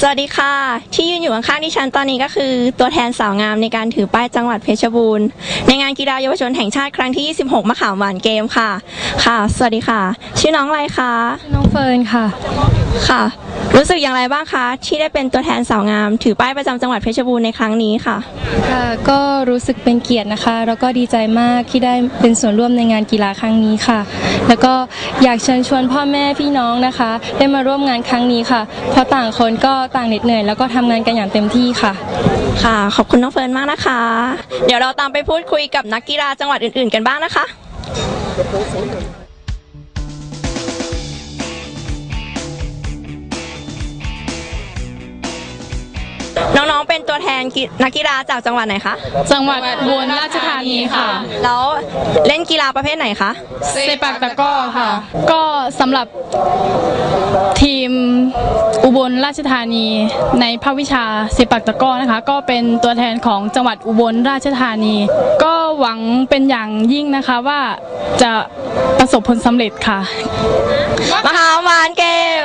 สวัสดีค่ะ ที่ยืนอยู่ข้างๆดิฉันตอนนี้ก็คือ ตัวแทนสาวงามในการถือป้ายจังหวัดเพชรบูรณ์ในงานกีฬาเยาวชนแห่งชาติครั้งที่ 26มะขามหวานเกมค่ะ ค่ะ สวัสดีค่ะ ชื่อน้องอะไรคะ น้องเฟิร์นค่ะ ค่ะ รู้สึกอย่างไรบ้างคะ ที่ได้เป็นตัวแทนสาวงาม ถือป้ายประจำจังหวัดเพชรบูรณ์ในครั้งนี้ค่ะ ค่ะก็รู้สึกเป็นเกียรตินะคะ แล้วก็ดีใจมากที่ได้เป็นส่วนร่วมในงานกีฬาครั้งนี้ค่ะ แล้วก็อยากเชิญชวนพ่อแม่พี่น้องนะคะ ได้มาร่วมงานครั้งนี้ค่ะ เพราะต่างคนก็ต่างเหน็ดเหนื่อย แล้วก็ทำงานกันอย่างเต็มที่ค่ะ ค่ะ ขอบคุณน้องเฟิร์นมากนะคะ เดี๋ยวเราตามไปพูดคุยกับนักกีฬาจังหวัดอื่น ๆ กันบ้างนะคะ องๆเป็นตัวแทนกีนักกีฬาจากจังหวัดไหนคะจังหวัดอุบลราชธานีค่ะ แล้วเล่นกีฬาประเภทไหนคะเซปักตะกร้อค่ะ ก็สำหรับทีมอุบลราชธานีในภาควิชาเซปักตะกร้อนะคะ ก็เป็นตัวแทนของจังหวัดอุบลราชธานี ก็หวังเป็นอย่างยิ่งนะคะว่าจะประสบผลสำเร็จค่ะมหาหวานเกม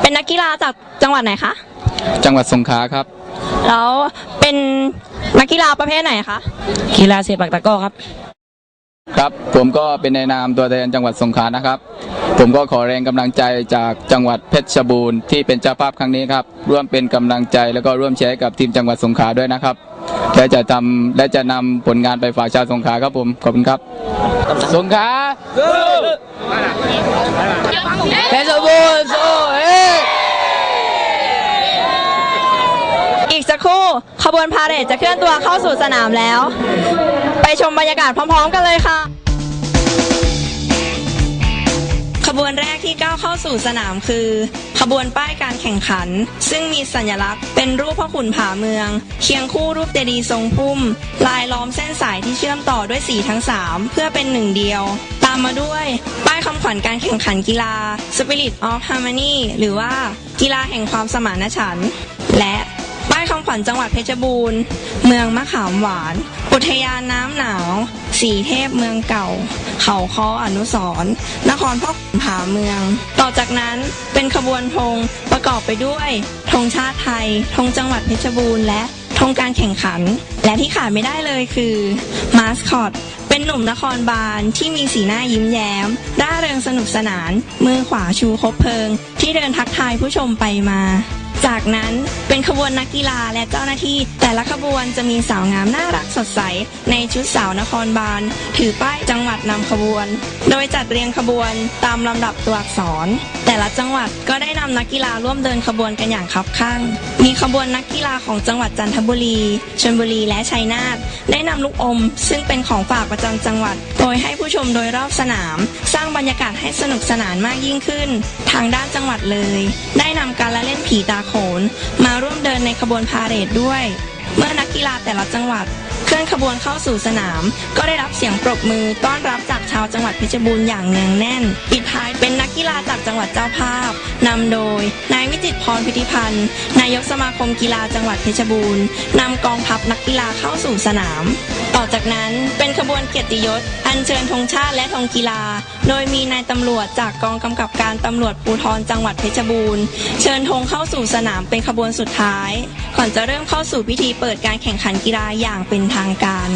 เป็นนักกีฬาจากจังหวัดไหนคะ จังหวัดสงขลาครับ แล้วเป็นนักกีฬาประเภทไหนคะ กีฬาเซปักตะกร้อครับ ครับผมก็เป็นในนามตัวแทนจังหวัดสงขลานะครับ ผมก็ขอแรงกำลังใจจากจังหวัดเพชรบูรณ์ที่เป็นเจ้าภาพครั้งนี้ครับ ร่วมเป็นกำลังใจแล้วก็ร่วมแชร์กับทีมจังหวัดสงขลาด้วยนะครับและจะทำและจะนำผลงานไปฝากชาวสงขลาครับผมขอบคุณครับ สงขลาเพชรบูรณ์โซ่เอ้ อีกสักครู่ข บวนพาเหรดจะเคลื่อนตัวเข้าสู่สนามแล้ว ไปชมบรรยากาศพร้อมๆ กันเลยค่ะ ขบวนแรกที่ก้าวเข้าสู่สนามคือ ขบวนป้ายการแข่งขัน ซึ่งมีสัญลักษณ์เป็นรูปพ่อขุนผาเมือง เคียงคู่รูปเจดีย์ทรงพุ่ม ลายล้อมเส้นสายที่เชื่อมต่อด้วยสีทั้ง 3 เพื่อเป็นหนึ่งเดียวตามมาด้วยป้ายคำขวัญการแข่งขันกีฬา Spirit of Harmony หรือว่ากีฬาแห่งความสมานฉันท์และ คำขวัญจังหวัดเพชรบูรณ์ เมืองมะขามหวาน อุทยานน้ำหนาว สีเทพเมืองเก่า เขาคออนุสรณ์นครพ่อขุนผาเมือง ต่อจากนั้นเป็นขบวนธงประกอบไปด้วยธงชาติไทยธงจังหวัดเพชรบูรณ์และธงการแข่งขัน และที่ขาดไม่ได้เลยคือมาสคอตเป็นหนุ่มนครบาลที่มีสีหน้ายิ้มแย้มร่าเริงสนุกสนาน มือขวาชูคบเพลิง ที่เดินทักทายผู้ชมไปมา จากนั้นเป็นขบวนนักกีฬาและเจ้าหน้าที่ แต่ละขบวนจะมีสาวงามน่ารักสดใส ในชุดสาวนครบาล ถือป้ายจังหวัดนำขบวน โดยจัดเรียงขบวนตามลำดับตัวอักษร แต่ละจังหวัดก็ได้นำนักกีฬาร่วมเดินขบวนกันอย่างคับข้างมีขบวนนักกีฬาของจังหวัดจันทบุรีชลบุรีและชัยนาทได้นำลูกอม ซึ่งเป็นของฝากประจำจังหวัดโดยให้ผู้ชมโดยรอบสนาม สร้างบรรยากาศให้สนุกสนานมากยิ่งขึ้น ทางด้านจังหวัดเลย ได้นำการละเล่นผีตาโขน มาร่วมเดินในขบวนพาเหรดด้วย เมื่อนักกีฬาแต่ละจังหวัด เคลื่อนขบวนเข้าสู่สนาม ก็ได้รับเสียงปรบมือต้อนรับจากชาวจังหวัดเพชรบูรณ์อย่างเนืองแน่น ปิดท้ายเป็นนักกีฬาจากจังหวัดเจ้าภาพนำโดยนายวิ พรพิธิพันธ์ นายกสมาคมกีฬาจังหวัดเพชรบูรณ์นำกองทัพนักกีฬาเข้าสู่สนาม ต่อจากนั้นเป็นขบวนเกียรติยศ อัญเชิญธงชาติและธงกีฬา โดยมีนายตำรวจจากกองกำกับการตำรวจภูธรจังหวัดเพชรบูรณ์ เชิญธงเข้าสู่สนามเป็นขบวนสุดท้าย ก่อนจะเริ่มเข้าสู่พิธีเปิดการแข่งขันกีฬาอย่างเป็นทางการ